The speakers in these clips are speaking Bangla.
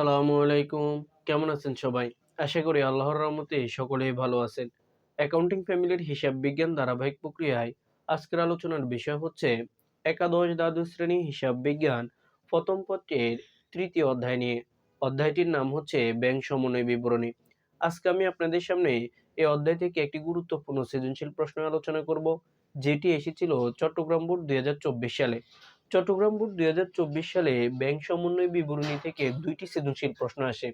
আসসালামু আলাইকুম। কেমন আছেন সবাই? আশা করি আল্লাহর রহমতে সকলেই ভালো আছেন। অ্যাকাউন্টিং ফ্যামিলির হিসাব বিজ্ঞান ধারাবাহিক প্রক্রিয়ায় আজকের আলোচনার বিষয় হচ্ছে একাদশ দ্বাদশ শ্রেণি হিসাব বিজ্ঞান প্রথম পত্রের তৃতীয় অধ্যায় নিয়ে। অধ্যায়টির নাম হচ্ছে ব্যাংক সমন্বয় বিবরণী। আজকে আমি আপনাদের সামনে এই অধ্যায় থেকে একটি গুরুত্বপূর্ণ সৃজনশীল প্রশ্ন আলোচনা করব, যেটি এসেছিল চট্টগ্রাম বোর্ড দুই হাজার চব্বিশ সালে। চট্টগ্রাম বোর্ড দু হাজার চব্বিশ সালে ব্যাংক সমন্বয় বিবরণী থেকে দুইটি সৃজনশীল প্রশ্ন আসে।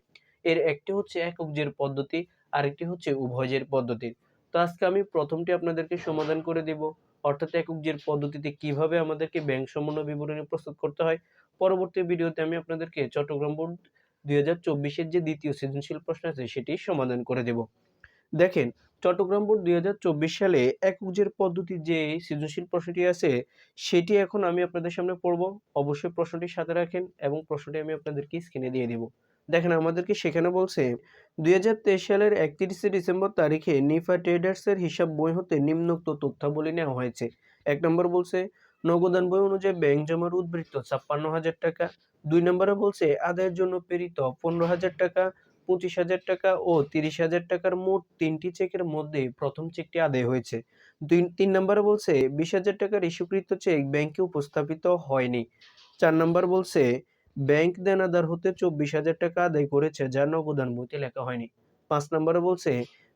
এর একটি হচ্ছে একক জের পদ্ধতি, আরেকটি হচ্ছে উভয় জের পদ্ধতি। তো আজকে আমি প্রথমটি আপনাদেরকে সমাধান করে দেব। অর্থাৎ একক জের পদ্ধতিতে কীভাবে আমাদেরকে ব্যাংক সমন্বয় বিবরণী প্রস্তুত করতে হয়, পরবর্তী ভিডিওতে আমি আপনাদেরকে চট্টগ্রাম বোর্ড দুই হাজার চব্বিশের যে দ্বিতীয় সৃজনশীল প্রশ্ন আছে সেটি সমাধান করে দেব। দেখেন, চট্টগ্রাম বোর্ড দু হাজার চব্বিশ সালে একক জের পদ্ধতির যে সৃজনশীল প্রশ্নটি আছে, সেটি এখন আমি আপনাদের সামনে পড়ব। অবশ্যই প্রশ্নটি সাথে রাখেন এবং প্রশ্নটি আমি আপনাদেরকে স্ক্রিনে দিয়ে দিব। দেখেন, আমাদেরকে সেখানে বলছে দু হাজার তেইশ সালের একত্রিশে ডিসেম্বর তারিখে নিফা ট্রেডার্সের হিসাব বই হতে নিম্নোক্ত তথ্যাবলী নেওয়া হয়েছে। এক নম্বর বলছে, নগদান বই অনুযায়ী ব্যাংক জমার উদ্বৃত্ত ছাপ্পান্ন হাজার টাকা। দুই নম্বরে বলছে, আদায়ের জন্য প্রেরিত পনেরো হাজার টাকা। পঁচিশ হাজার টাকা ও তিরিশ হাজার টাকার মোট তিনটি চেকের মধ্যে প্রথম চেকটি আদায় হয়েছে। দুই, তিন নম্বরে বলছে, বিশ হাজার টাকার ইস্যুকৃত চেক ব্যাংকে উপস্থাপিত হয়নি। চার নম্বর বলছে, ব্যাংক দেনাদার হতে চব্বিশ হাজার টাকা আদায় করেছে যা নগদান বইতে লেখা হয়নি। পাঁচ নম্বরে বলছে,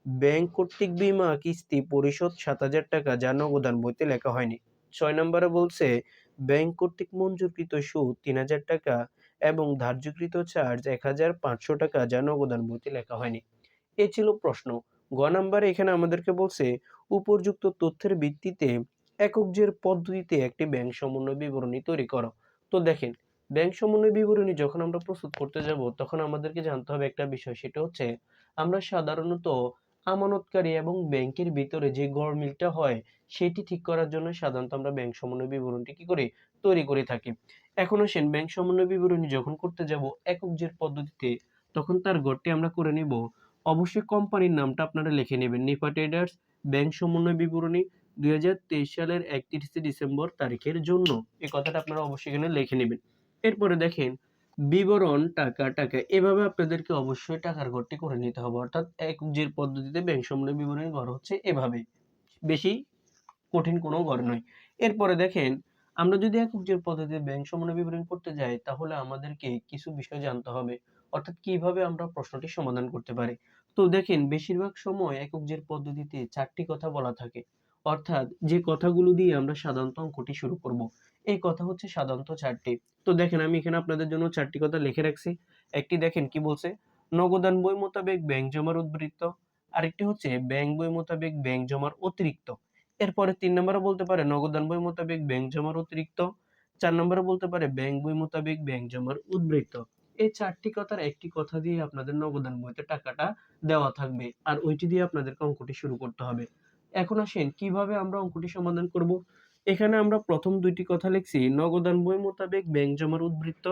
ব্যাংক কর্তৃক বিমা কিস্তি পরিশোধ সাত হাজার টাকা যা নগদান বইতে লেখা হয়নি। ছয় নম্বরে বলছে, ব্যাংক কর্তৃক মঞ্জুরকৃত সুদ তিন হাজার টাকা এবং ধার্যকৃত চার্জ এক হাজার পাঁচশো টাকা যা নগদান বইতে লেখা হয়নি। এ ছিল প্রশ্ন। গ নাম্বারে এখানে আমাদেরকে বলছে, উপযুক্ত তথ্যের ভিত্তিতে একক জের পদ্ধতিতে একটি ব্যাংক সমন্বয় বিবরণী তৈরি করো। তো দেখেন ব্যাংক সমন্বয় বিবরণী যখন আমরা প্রস্তুত করতে যাব, তখন আমাদেরকে জানতে হবে একটা বিষয়, সেটা হচ্ছে আমরা সাধারণত আমানতকারী এবং ব্যাংকের ভিতরে যে গড়মিলটা হয়, সেটি ঠিক করার জন্য সাধারণত আমরা ব্যাংক সমন্বয় বিবরণটি কি করি? তৈরি করে থাকি। এখন আসেন ব্যাংক সমন্বয় বিবরণী যখন করতে যাব, একক জের পদ্ধতিতে, তখন তার গড়টি আমরা করে নিব। অবশ্যই কোম্পানির নামটা আপনারা লিখে নেবেন। নিপা ট্রেডার্স ব্যাংক সমন্বয় বিবরণী, দুই হাজার তেইশ সালের একত্রিশে ডিসেম্বর তারিখের জন্য। এই কথাটা আপনারা অবশ্যই এখানে লিখে নেবেন। এরপরে দেখেন, বিবরণ, টাকা টাকা, এভাবে আপনাদেরকে অবশ্যই টাকার ঘরটি করে নিতে হবে। অর্থাৎ এক জের পদ্ধতিতে ব্যাংক সমন্বয় বিবরণী ঘর হচ্ছে এভাবে বেশি কঠিন কোনো ঘর নয়। এরপরে দেখেন আমরা যদি একক জের পদ্ধতিতে ব্যাংক সমন্বয় বিবরণ করতে যাই, তাহলে আমাদেরকে কিছু বিষয় জানতে হবে। অর্থাৎ কীভাবে আমরা প্রশ্নটি সমাধান করতে পারি? তো দেখেন, বেশিরভাগ সময় একক জের পদ্ধতিতে চারটি কথা বলা থাকে। অর্থাৎ যে কথাগুলো দিয়ে আমরা সাধারণত অঙ্কটি শুরু করব, এই কথা হচ্ছে সাধারণত চারটি। তো দেখেন, আমি এখানে আপনাদের জন্য চারটি কথা লিখে রাখছি। একটি দেখেন কি বলছে? নগদান বই মোতাবেক ব্যাংক জমার উদ্বৃত্ত। আরেকটি হচ্ছে, ব্যাংক বই মোতাবেক ব্যাংক জমার অতিরিক্ত। এরপরে তিন নম্বরে বলতে পারে নগদান বই মোতাবেক ব্যাংক জমার অতিরিক্ত। চার নম্বরে বলতে পারে ব্যাংক বই মোতাবেক ব্যাংক জমার উদ্বৃত্ত। এই চারটি কথার একটি কথা দিয়ে আপনাদের নগদান বইতে টাকাটা দেওয়া থাকবে আর ওইটি দিয়ে আপনাদেরকে অঙ্কটি শুরু করতে হবে। এখন আসেন, কীভাবে আমরা অঙ্কটি সমাধান করব? এখানে আমরা প্রথম দুইটি কথা লিখছি নগদান বই মোতাবেক ব্যাংক জমার উদ্বৃত্ত।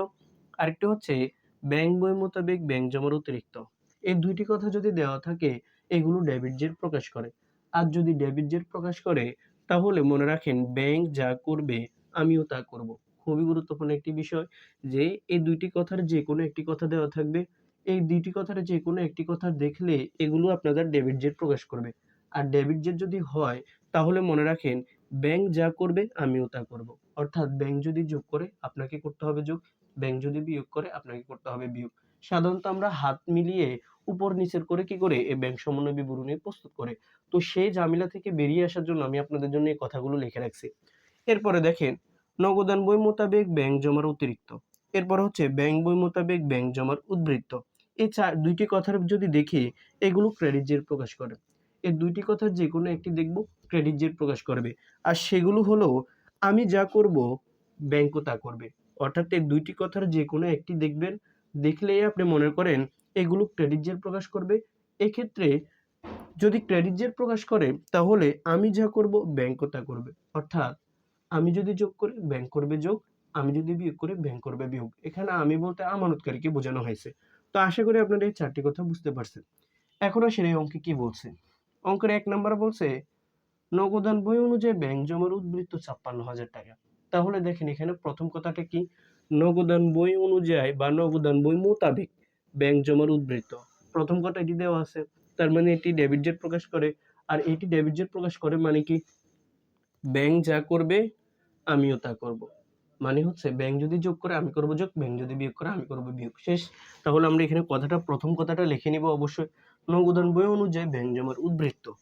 আরেকটি হচ্ছে ব্যাংক বই মোতাবেক ব্যাংক জমার অতিরিক্ত। এই দুইটি কথা যদি দেওয়া থাকে, এগুলো ডেবিট জের প্রকাশ করে। আর যদি ডেবিট জের প্রকাশ করে, তাহলে মনে রাখেন ব্যাংক যা করবে, আমিও তা করব। খুবই গুরুত্বপূর্ণ একটি বিষয় যে, এই দুইটি কথার যে কোনো একটি কথা দেওয়া থাকবে। এই দুইটি কথার যে কোনো একটি কথা দেখলে এগুলো আপনাদের ডেবিট জের প্রকাশ করবে। আর ডেবিট জের যদি হয়, তাহলে মনে রাখেন ব্যাংক যা করবে, আমিও তা করব। অর্থাৎ ব্যাংক যদি যোগ করে, আপনাকে করতে হবে যোগ। ব্যাংক যদি বিয়োগ করে, আপনাকে করতে হবে বিয়োগ। সাধারণত আমরা হাত মিলিয়ে উপর নিচের করে কি করে? এই ব্যাংক সমন্বয় বিবরণী প্রস্তুত করে। তো সেই ঝামেলা থেকে বেরিয়ে আসার জন্য আমি আপনাদের জন্য এই কথাগুলো লিখে রাখছি। এরপরে দেখেন, নগদান বই মোতাবেক ব্যাংক জমার অতিরিক্ত। এরপর হচ্ছে, ব্যাংক বই মোতাবেক ব্যাংক জমার উদ্বৃত্ত। এই চার, দুইটি কথার যদি দেখি, এগুলো ক্রেডিট জের প্রকাশ করে। এই দুইটি কথার যে কোনো একটি দেখব, ক্রেডিট জের প্রকাশ করবে। আর সেগুলো হলো, আমি যা করব, ব্যাংকও তা করবে। অর্থাৎ এই দুইটি কথার যে কোনো একটি দেখবেন দেখলেই আপনি মনে করেন এগুলো ক্রেডিট জের প্রকাশ করবে। এক্ষেত্রে যদি ক্রেডিট জের প্রকাশ করে, তাহলে আমি যা করব ব্যাংকও তা করবে। অর্থাৎ আমি যদি যোগ করি ব্যাংক করবে যোগ, আমি যদি বিয়োগ করি ব্যাংক করবে বিয়োগ। এখানে আমি বলতে আমানতকারীকে বোঝানো হয়েছে। তো আশা করি আপনারা এই চারটি কথা বুঝতে পারছেন। এখন আসেন এই অঙ্কে কি বলছে? অঙ্কের এক নাম্বার বলছে, নগদান বই অনুযায়ী ব্যাংক জমার উদ্বৃত্ত ছাপ্পান্ন হাজার টাকা। তাহলে দেখেন এখানে প্রথম কথাটা কি? নগদান বই অনুযায়ী বা নগদান বই মোতাবেক ব্যাংক জমার উদ্বৃত্ত। প্রথম কথা এটি দেওয়া আছে? তার মানে এটি ডেবিট জেট প্রকাশ করে। আর এটি ডেবিট জেট প্রকাশ করে মানে কি? ব্যাংক যা করবে, আমিও তা করব। মানে হচ্ছে ব্যাংক যদি যোগ করে, আমি করব যোগ ব্যাংক যদি বিয়োগ করে, আমি করব বিয়োগ। শেষ। তাহলে আমরা এখানে কথাটা, প্রথম কথাটা লিখে নিব অবশ্যই। নগদান বই অনুযায়ী ব্যাংক জমার উদ্বৃত্ত।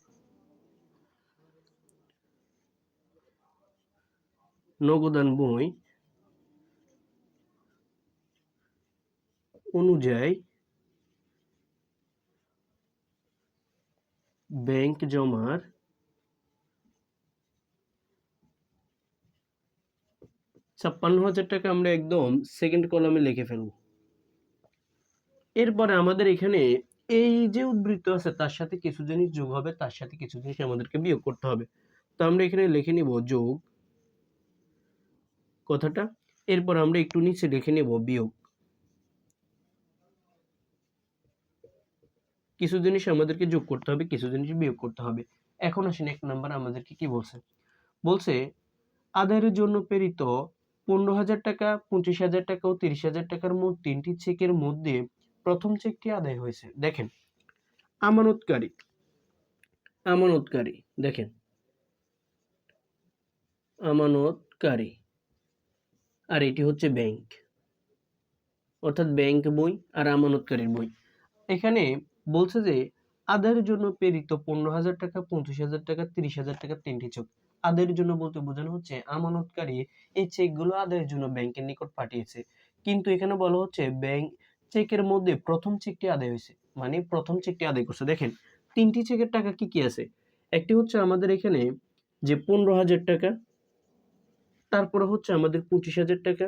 নগদান বই অনুযায়ী ব্যাংক জমার ছাপ্পান্ন হাজার টাকা আমরা একদম সেকেন্ড কলামে লিখে ফেলব। এরপরে আমাদের এখানে এই যে উদ্বৃত্ত আছে, তার সাথে কিছু জিনিস যোগ হবে, তার সাথে কিছু জিনিস আমাদেরকে বিয়োগ করতে হবে। তো আমরা এখানে লিখে নিব যোগ কথাটা। এরপর আমরা একটু নিচে লিখে নেব বিয়োগ। কিছু জিনিস আমাদেরকে যোগ করতে হবে, কিছু জিনিস বিয়োগ করতে হবে। এখন আসেন এক নাম্বার আমাদেরকে কি বলছে? বলছে, আদায়ের জন্য প্রেরিত পনেরো হাজার টাকা, পঁচিশ হাজার টাকা ও তিরিশ হাজার টাকার মোট তিনটি চেকের মধ্যে প্রথম চেকটি আদায় হয়েছে। দেখেন, আমানতকারী আমানতকারী, দেখেন, আমানতকারী, আর এটি হচ্ছে ব্যাংক, অর্থাৎ ব্যাংক বই আর আমানতকারীর বই। এখানে বলছে যে, আদায়ের জন্য প্রেরিত পনেরো হাজার টাকা, পঁচিশ হাজার টাকা, তিরিশ হাজার টাকা, তিনটি চেক আদায়ের জন্য বলতে বোঝানো হচ্ছে, আমানতকারী এই চেকগুলো আদায়ের জন্য ব্যাংকের নিকট পাঠিয়েছে। কিন্তু এখানে বলা হচ্ছে, ব্যাংক চেকের মধ্যে প্রথম চেকটি আদায় হয়েছে। মানে প্রথম চেকটি আদায় করছে। দেখেন, তিনটি চেকের টাকা কি কি আছে? একটি হচ্ছে আমাদের এখানে যে পনেরো হাজার টাকা, তারপরে হচ্ছে আমাদের পঁচিশ হাজার টাকা,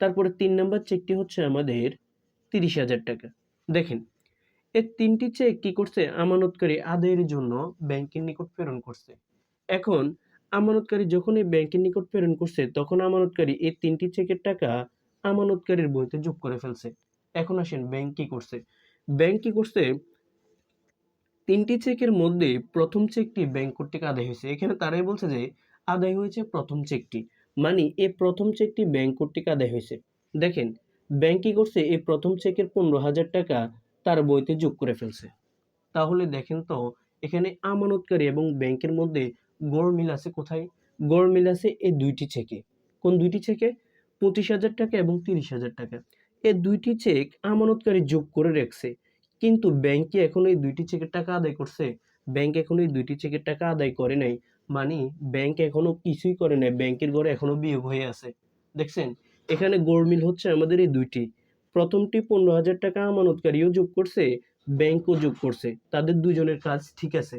তারপরে তিন নাম্বার চেকটি হচ্ছে আমাদের তিরিশ হাজার টাকা। দেখেন এই তিনটি চেক কি করছে? আমানতকারী আদায়ের জন্য ব্যাংকের নিকট প্রেরণ করছে। এখন, আমানতকারী যখন এই ব্যাংকের নিকট প্রেরণ করছে, তখন আমানতকারী এই তিনটি চেকের টাকা আমানতকারীর বইতে যোগ করে ফেলছে। এখন আসেন ব্যাংক কি করছে? ব্যাংক কি করছে? তিনটি চেকের মধ্যে প্রথম চেকটি ব্যাংক কর্তৃক আদায় হয়েছে। এখানে তারাই বলছে যে আদায় হয়েছে প্রথম চেকটি মানে এই প্রথম চেকটি ব্যাংক কর্তৃক আদায় হয়েছে। দেখেন, ব্যাংক কি করছে? এই প্রথম চেকের পনেরো হাজার টাকা তার বইতে যোগ করে ফেলছে। তাহলে দেখেন তো, এখানে আমানতকারী এবং ব্যাংকের মধ্যে গড় মিল আছে কোথায়? গড় মিল আছে এই দুইটি চেকে। কোন দুইটি চেকে? পঁচিশ হাজার টাকা এবং তিরিশ হাজার টাকা। এই দুইটি চেক আমানতকারী যোগ করে রাখছে। কিন্তু ব্যাংকে এখন এই দুইটি চেকের টাকা আদায় করছে। ব্যাংক এখন এই দুইটি চেকের টাকা আদায় করে নাই। মানে ব্যাংক এখনও কিছুই করে নাই। ব্যাংকের ঘরে এখনও বিয়োগ হয়ে আছে। দেখছেন? এখানে গোলমিল হচ্ছে আমাদের এই দুইটি। প্রথমটি পনেরো হাজার টাকা আমানতকারীও যোগ করছে, ব্যাংকও যোগ করছে। তাদের দুজনের কাজ ঠিক আছে।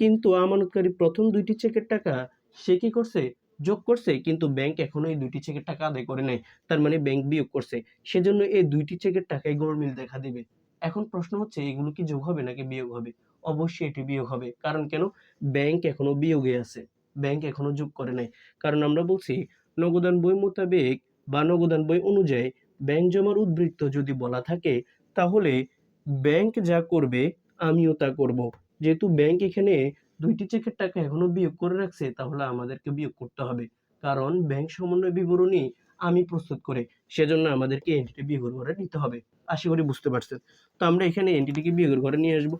কিন্তু আমানতকারী প্রথম দুইটি চেকের টাকা সে কি করছে? যোগ করছে, কিন্তু ব্যাংক এখনও এই দুইটি চেকের টাকা আদায় করে নাই। তার মানে ব্যাংক বিয়োগ করছে। সেজন্য এই দুইটি চেকের টাকায় গোলমিল দেখা দিবে। এখন প্রশ্ন হচ্ছে, এগুলো কি যোগ হবে নাকি বিয়োগ হবে? অবশ্যই এটি বিয়োগ হবে। কারণ কেন? ব্যাংক এখনও বিয়োগে আছে। ব্যাংক এখনও যোগ করে নাই। কারণ আমরা বলছি, নগদান বই মোতাবেক বা নগদান বই অনুযায়ী ব্যাংক জমার উদ্বৃত্ত যদি বলা থাকে, তাহলে ব্যাংক যা করবে, আমিও তা করব। যেহেতু ব্যাংক এখানে দুইটি চেকের টাকা এখনও বিয়োগ করে রাখছে, তাহলে আমাদেরকে বিয়োগ করতে হবে। কারণ ব্যাংক সমন্বয় বিবরণী আমি প্রস্তুত করে, সেজন্য আমাদেরকে এন্টিটি বিয়োগের ঘরে নিতে হবে। আশা করি বুঝতে পারছেন। তো আমরা এখানে এন্টিটিকে বিয়োগের ঘরে নিয়ে আসব।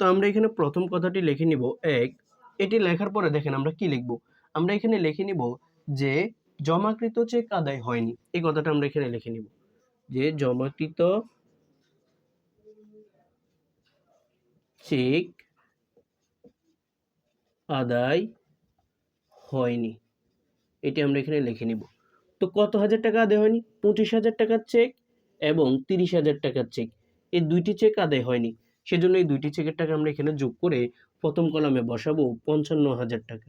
তো আমরা এখানে প্রথম কথাটি লিখে নিব, এক, এটি লেখার পরে দেখেন আমরা কি লিখব? আমরা এখানে লিখে নিব যে জমাকৃত চেক আদায় হয়নি, এই কথাটা আমরা এখানে লিখে নিব। যে জমাকৃত চেক আদায় হয়নি, এটি আমরা এখানে লিখে নিব। তো কত হাজার টাকা আদায় হয়নি? পঁচিশ হাজার টাকার চেক এবং তিরিশ হাজার টাকার চেক। এই দুইটি চেক আদায় হয়নি, সেজন্য এই দুইটি চেকের টাকা আমরা এখানে যোগ করে প্রথম কলামে বসাবো পঞ্চান্ন হাজার টাকা।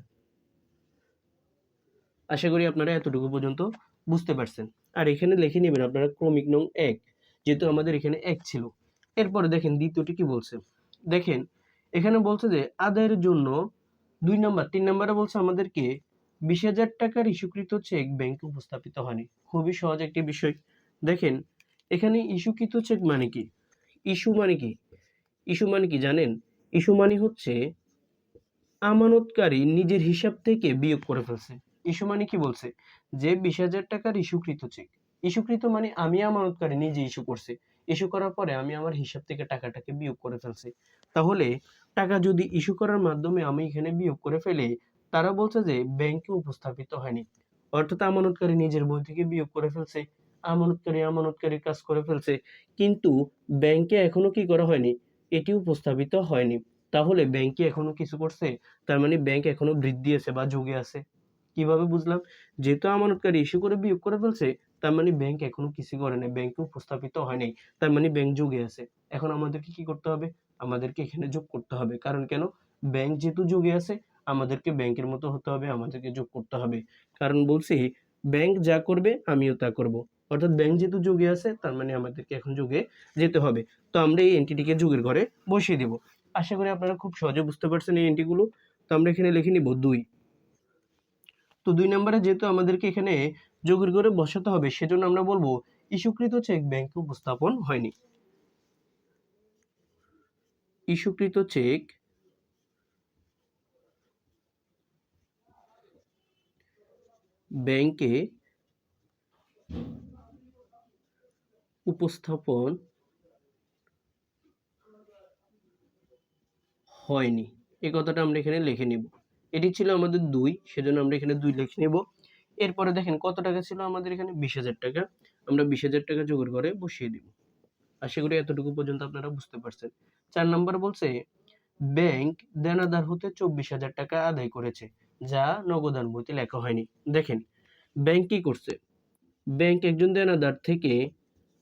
আশা করি আপনারা এতটুকু পর্যন্ত বুঝতে পারছেন। আর এখানে লিখে নেবেন আপনারা ক্রমিক নং এক, যেহেতু আমাদের এখানে এক ছিল। এরপরে দেখেন দ্বিতীয়টি কি বলছে? দেখেন, এখানে বলছে যে আদায়ের জন্য দুই নাম্বার, তিন নাম্বারে বলছে আমাদেরকে বিশ হাজার টাকার ইস্যুকৃত চেক ব্যাংকে উপস্থাপিত হয়নি। খুবই সহজ একটি বিষয়। দেখেন, এখানে ইস্যুকৃত চেক মানে কি? ইস্যু মানে কি? ইস্যু মানে কি জানেন? ইস্যু মানে হচ্ছে আমানতকারী নিজের হিসাব থেকে বিয়োগ করে ফেলছে। ইস্যু মানে কি বলছে? যে বিশ হাজার টাকার ইস্যুকৃত চেক ইস্যুকৃত মানে আমি আমানতকারী নিজে ইস্যু করছি। ইস্যু করার পরে আমি আমার হিসাব থেকে টাকাটাকে বিয়োগ করে ফেলছি। তাহলে টাকা যদি ইস্যু করার মাধ্যমে আমি এখানে বিয়োগ করে ফেলি, তারা বলছে যে ব্যাংকে উপস্থাপিত হয়নি। অর্থাৎ আমানতকারী নিজের বই থেকে বিয়োগ করে ফেলছে। আমানতকারী আমানতকারী কাজ করে ফেলছে। কিন্তু ব্যাংকে এখনও কি করা হয়নি? এটি উপস্থাপিত হয়নি। তাহলে ব্যাংকে এখনও কিছু করছে? তার মানে ব্যাংক এখনও বৃদ্ধি আছে বা যোগে আছে। কীভাবে বুঝলাম? যেহেতু আমানতকারী ইস্যু করে বিয়োগ করে ফেলছে, তার মানে ব্যাংক এখনও কিছু করে নাই ব্যাংকে উপস্থাপিত হয় নাই, তার মানে ব্যাংক যোগে আছে। এখন আমাদেরকে কি করতে হবে? আমাদেরকে এখানে যোগ করতে হবে। কারণ কেন? ব্যাংক যেহেতু যোগে আছে, আমাদেরকে ব্যাংকের মতো হতে হবে, আমাদেরকে যোগ করতে হবে। কারণ বলছি ব্যাংক যা করবে, আমিও তা করব। অর্থাৎ ব্যাংক যেহেতু যোগে আছে, তার মানে আমাদেরকে এখন যোগে যেতে হবে। তো আমরা এই এন্টিটিকে যোগের ঘরে বসিয়ে দেব। আশা করি আপনারা খুব সহজে বুঝতে পারছেন এই এন্টিগুলো তো আমরা এখানে লিখে নিব দুই। তো দুই নম্বরে যেহেতু আমাদেরকে এখানে যোগের ঘরে বসাতে হবে, সেজন্য আমরা বলব ইস্যুকৃত চেক ব্যাংকে উপস্থাপন হয়নি। ইস্যুকৃত চেক ব্যাংকে উপস্থাপন হয়নি। এই কথাটা আমরা এখানে লিখে নিব। এটি ছিল আমাদের দুই, সেজন্য আমরা এখানে দুই লিখে নেব। এরপরে দেখেন কত টাকা ছিল আমাদের এখানে? বিশ হাজার টাকা। আমরা বিশ হাজার টাকা জোগাড় করে বসিয়ে দিব। আশা করি এতটুকু পর্যন্ত আপনারা বুঝতে পারছেন। চার নম্বর বলছে, ব্যাংক দেনাদার হতে চব্বিশ হাজার টাকা আদায় করেছে, যা নগদান বইতে লেখা হয়নি। দেখেন, ব্যাংক কি করছে? ব্যাংক একজন দেনাদার থেকে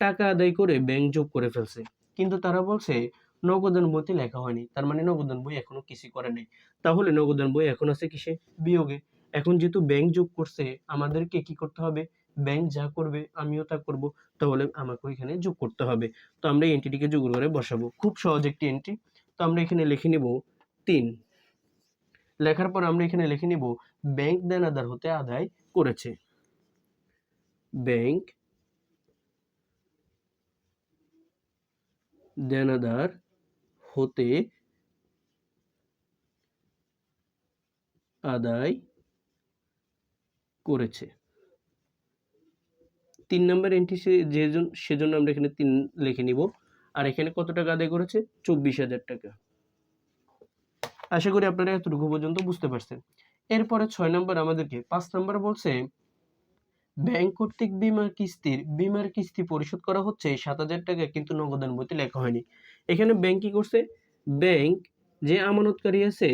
টাকা আদায় করে ব্যাংক যোগ করে ফেলছে। কিন্তু তারা বলছে নগদান বইতে লেখা হয়নি। তার মানে নগদান বই এখনও কিছু করে নাই। তাহলে নগদান বই এখন আছে কিসে? বিয়োগে। এখন যেহেতু ব্যাংক যোগ করছে, আমাদেরকে কি করতে হবে? ব্যাংক যা করবে, আমিও তা করব। তাহলে আমাকে এখানে যোগ করতে হবে। তো আমরা এই এন্টিটিকে যোগ করে বসাবো। খুব সহজ একটি এন্ট্রি তো আমরা এখানে লিখে নিব তিন। লেখার পর আমরা এখানে লিখে নিব ব্যাংক দেনাদার হতে আদায় করেছে। ব্যাংক দেনাদার হতে আদায় করেছে। তিন নম্বর এন্ট্রি যে সেজন্য আমরা এখানে তিন লিখে নিব। আর এখানে কত টাকা আদায় করেছে? চব্বিশ হাজার টাকা। আশা করি আপনারা এতটুকু পর্যন্ত বুঝতে পারছেন। এরপরে ছয় নম্বর আমাদেরকে, পাঁচ নম্বর বলছে ব্যাংক কর্তৃক বিমার কিস্তির, বিমার কিস্তি পরিশোধ করা হচ্ছে সাত হাজার টাকা, কিন্তু নগদান বইতে লেখা হয়নি। এখানে ব্যাংক কি করছে? ব্যাংক যে আমানতকারী আছে,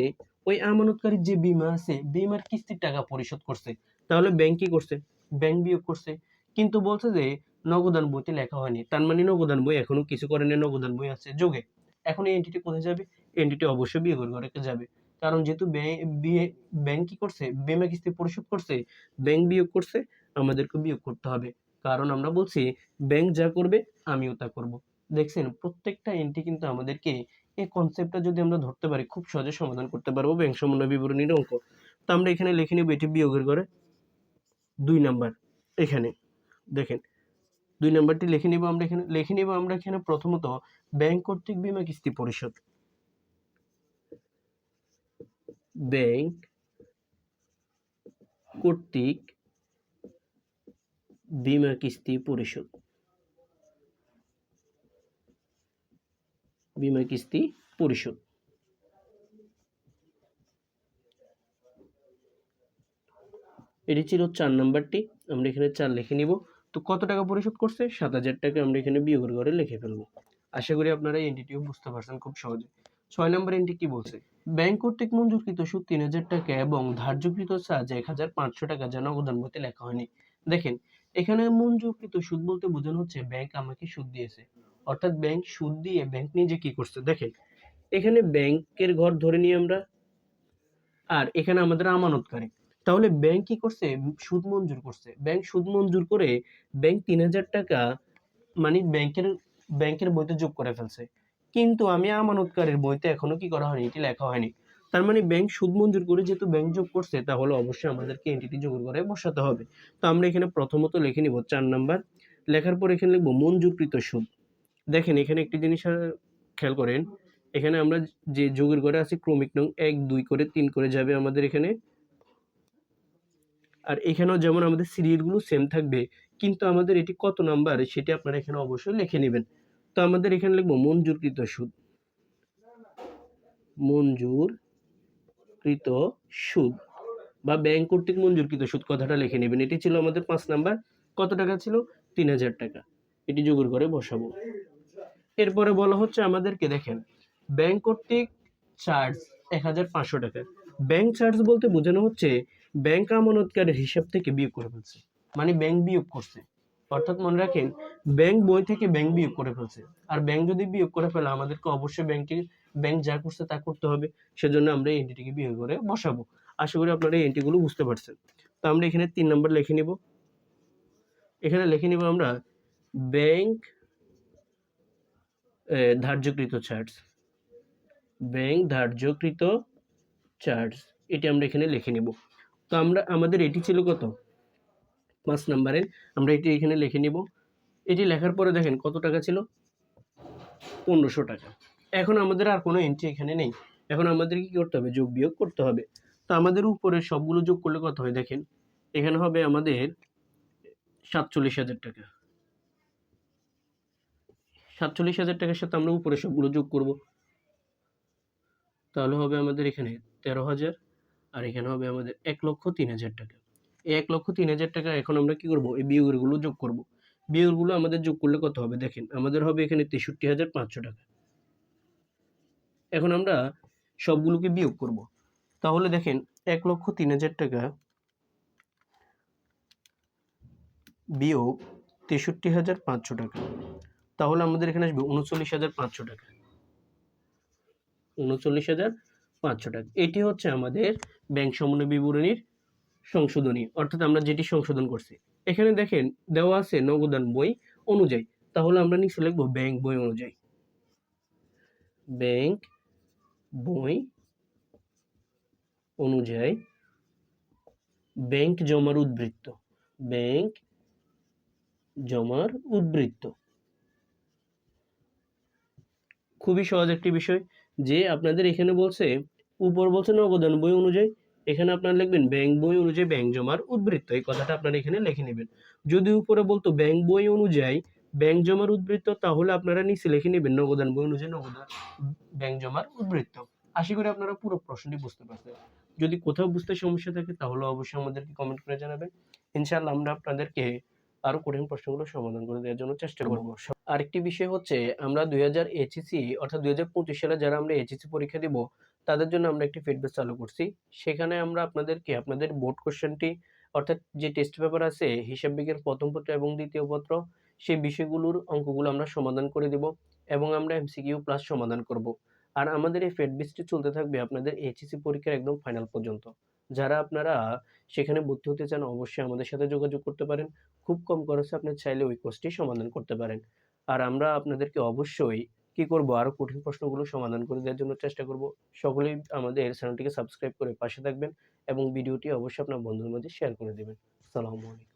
ওই আমানতকারীর যে বিমা আছে, বিমার কিস্তির টাকা পরিশোধ করছে। তাহলে ব্যাংক কি করছে? ব্যাংক বিয়োগ করছে। কিন্তু বলছে যে নগদান বইতে লেখা হয়নি। তার মানে নগদান বই এখনও কিছু করেনি, নগদান বই আছে যোগে। এখন এই এন্টিটি কোথায় যাবে? এন্টিটি অবশ্যই বিয়োগের ঘরে যাবে। কারণ যেহেতু ব্যাংক কি করছে? বিমা কিস্তি পরিশোধ করছে, ব্যাংক বিয়োগ করছে আমাদেরকে বিয়োগ করতে হবে। কারণ আমরা বলছি ব্যাংক যা করবে, আমিও তা করব। দেখছেন, প্রত্যেকটা এন্ট্রি কিন্তু আমাদেরকে এই কনসেপ্টটা যদি আমরা ধরতে পারি, খুব সহজে সমাধান করতে পারব ব্যাংক সমন্বয় বিবরণীর অঙ্ক। তো আমরা এখানে লিখে নেব, এটি বিয়োগের ঘরে দুই নাম্বার, এখানে। দেখেন, দুই নাম্বারটি লিখে নিব আমরা এখানে, লিখে নিব আমরা এখানে প্রথমত ব্যাংক কর্তৃক বিমা কিস্তি পরিশোধ। ব্যাংক কর্তৃক বিমা কিস্তি পরিশোধ। বিমা কিস্তি পরিশোধ। এটি ছিল চার নাম্বারটি, আমরা এখানে চার লিখে নিব। তো কত টাকা পরিশোধ করছে? সাত হাজার টাকা আমরা এখানে বিয়োগের ঘরে লিখে ফেলব। আশা করি আপনারা এন্টিটিও বুঝতে পারছেন খুব সহজে। ছয় নম্বর এনটি কি বলছে? ব্যাংক কর্তৃক মঞ্জুরকৃত সুদ তিন হাজার টাকা এবং ধার্যকৃত চার্জ এক হাজার পাঁচশো টাকা যেন অবদান বইতে লেখা হয়নি। দেখেন এখানে মঞ্জুরকৃত সুদ বলতে বোঝানো হচ্ছে ব্যাংক আমাকে সুদ দিয়েছে। অর্থাৎ ব্যাংক সুদ দিয়ে ব্যাংক নিজে কি করছে? দেখেন, এখানে ব্যাংকের ঘর ধরে নিয়ে আমরা, আর এখানে আমাদের আমানতকারী। তাহলে ব্যাংক কি করছে? সুদ মঞ্জুর করছে। ব্যাংক সুদ মঞ্জুর করে ব্যাংক তিন হাজার টাকা মানে ব্যাংকের ব্যাংকের বইতে যোগ করে ফেলছে। কিন্তু আমি আমানতকারীর বইতে এখনও কি করা হয়নি? এটি লেখা হয়নি। তার মানে ব্যাংক সুদ মঞ্জুর করে যেহেতু ব্যাংক যোগ করছে, তাহলে অবশ্যই আমাদেরকে এন্টিটি যোগ করে বসাতে হবে। তো আমরা এখানে প্রথমত লিখে নিব চার নাম্বার লেখার পর এখানে লিখব মঞ্জুরকৃত সুদ। দেখেন এখানে একটি জিনিস খেয়াল করেন, এখানে আমরা যে যোগের ঘরে আছি ক্রমিক নং এক, দুই করে, তিন করে যাবে আমাদের এখানে। আর এখানেও যেমন আমাদের সিরিয়ালগুলো সেম থাকবে, কিন্তু আমাদের এটি কত নাম্বার সেটি আপনারা এখানে অবশ্যই লিখে নেবেন। তো আমাদের এখানে লিখব মঞ্জুরকৃত সুদ। মঞ্জুরকৃত সুদ বা ব্যাংক কর্তৃক মঞ্জুরকৃত সুদ, কথাটা লিখে নেবেন। এটি ছিল আমাদের পাঁচ নাম্বার। কত টাকা ছিল? তিন হাজার টাকা। এটি যোগের করে বসাবো। এরপরে বলা হচ্ছে আমাদেরকে, দেখেন ব্যাংক কর্তৃক চার্জ এক হাজার পাঁচশো টাকা। ব্যাংক চার্জ বলতে বোঝানো হচ্ছে ব্যাংক আমানতকারের হিসাব থেকে বিয়োগ করে ফেলছে। মানে ব্যাংক বিয়োগ করছে। অর্থাৎ মনে রাখেন ব্যাংক বই থেকে ব্যাংক বিয়োগ করে ফেলছে। আর ব্যাংক যদি বিয়োগ করে ফেলে, আমাদেরকে অবশ্যই ব্যাংকটি ব্যাংক যা করছে তা করতে হবে। সেজন্য আমরা এই এন্ট্রিটিকে বিয়োগ করে বসাবো। আশা করি আপনারা এই এন্ট্রিগুলো বুঝতে পারছেন। তো আমরা এখানে তিন নম্বর লিখে নিব। এখানে লিখে নিব আমরা ব্যাংক ধার্যকৃত চার্জ ব্যাংক ধার্যকৃত চার্জ এটি আমরা এখানে লিখে নিব। তো আমরা, আমাদের এটি ছিল কত? পাঁচ নাম্বারের, আমরা এটি এখানে লিখে নিব। এটি লেখার পরে দেখেন কত টাকা ছিল? পনেরোশো টাকা। এখন আমাদের আর কোনো এন্ট্রি এখানে নেই। এখন আমাদের কি করতে হবে? যোগ বিয়োগ করতে হবে। তো আমাদের উপরে সবগুলো যোগ করলে কত হয়? দেখেন, এখানে হবে আমাদের সাতচল্লিশ হাজার টাকা। সাতচল্লিশ হাজার টাকার সাথে আমরা উপরে সবগুলো যোগ করব। তাহলে হবে আমাদের এখানে তেরো হাজার, আর এখানে হবে আমাদের এক লক্ষ তিন হাজার টাকা। এক লক্ষ তিন হাজার টাকা এখন আমরা কি করব? এই বিয়োগগুলো যোগ করব। বিয়োগগুলো আমাদের যোগ করলে কত হবে? দেখেন, আমাদের হবে এখানে তেষট্টি হাজার পাঁচশো টাকা। এখন আমরা সবগুলোকে বিয়োগ করব। তাহলে দেখেন, এক লক্ষ তিন হাজার টাকা বিয়োগ তেষট্টি হাজার পাঁচশো টাকা। তাহলে আমাদের এখানে আসবে উনচল্লিশ হাজার পাঁচশো টাকা। উনচল্লিশ হাজার পাঁচশো টাকা। এটি হচ্ছে আমাদের ব্যাংক সমন্বয় বিবরণীর সংশোধনী, অর্থাৎ আমরা যেটি সংশোধন করছি। এখানে দেখেন, দেওয়া আছে নগদান বই অনুযায়ী। তাহলে আমরা নিচে লিখব ব্যাংক বই অনুযায়ী। ব্যাংক বই অনুযায়ী ব্যাংক জমার উদ্বৃত্ত। ব্যাংক জমার উদ্বৃত্ত। খুবই সহজ একটি বিষয় যে আপনাদের এখানে বলছে, উপর বলছে নগদান বই অনুযায়ী এখানে আপনারা লিখবেন ব্যাংক বই অনুযায়ী ব্যাংক জমার উদ্বৃত্ত, এই কথাটা আপনারা এখানে লিখে নেবেন। যদি উপরে বলতো ব্যাংক বই অনুযায়ী ব্যাংক জমার উদ্বৃত্ত, তাহলে আপনারা নিচে লিখে নেবেন নগদান বই অনুযায়ী নগদান ব্যাংক জমার উদ্বৃত্ত। আশা করি আপনারা পুরো প্রশ্নটি বুঝতে পারছেন। যদি কোথাও বুঝতে সমস্যা থাকে, তাহলে অবশ্যই আমাদেরকে কমেন্ট করে জানাবেন। ইনশাআল্লাহ আমরা আপনাদেরকে আরও কঠিন প্রশ্নগুলো সমাধান করে দেওয়ার জন্য চেষ্টা করব। আরেকটি বিষয় হচ্ছে, আমরা দুই হাজার এইচএসি অর্থাৎ দুই হাজার পঁচিশ সালে যারা আমরা এইচএসি পরীক্ষা দিব তাদের জন্য আমরা একটি ফিডব্যাক চালু করছি। সেখানে আমরা আপনাদেরকে আপনাদের বোর্ড কোশ্চেনটি অর্থাৎ যে টেস্ট পেপার আছে, হিসাব বিজ্ঞান প্রথম পত্র এবং দ্বিতীয় পত্র, সেই বিষয়গুলোর অঙ্কগুলো আমরা সমাধান করে দেব এবং আমরা এমসিকিউ প্লাস সমাধান করব। আর আমাদের এই ফেডবিসটি চলতে থাকবে আপনাদের এইচএসি পরীক্ষার একদম ফাইনাল পর্যন্ত। যারা আপনারা সেখানে ভর্তি হতে চান, অবশ্যই আমাদের সাথে যোগাযোগ করতে পারেন। খুব কম খরচে আপনি চাইলে ওই কোর্সটি সমাধান করতে পারেন। আর আমরা আপনাদেরকে অবশ্যই কি করব? আরও কঠিন প্রশ্নগুলো সমাধান করে দেওয়ার জন্য চেষ্টা করব। সকলেই আমাদের চ্যানেলটিকে সাবস্ক্রাইব করে পাশে থাকবেন এবং ভিডিওটি অবশ্যই আপনার বন্ধুদের মধ্যে শেয়ার করে দেবেন। আসসালামু আলাইকুম।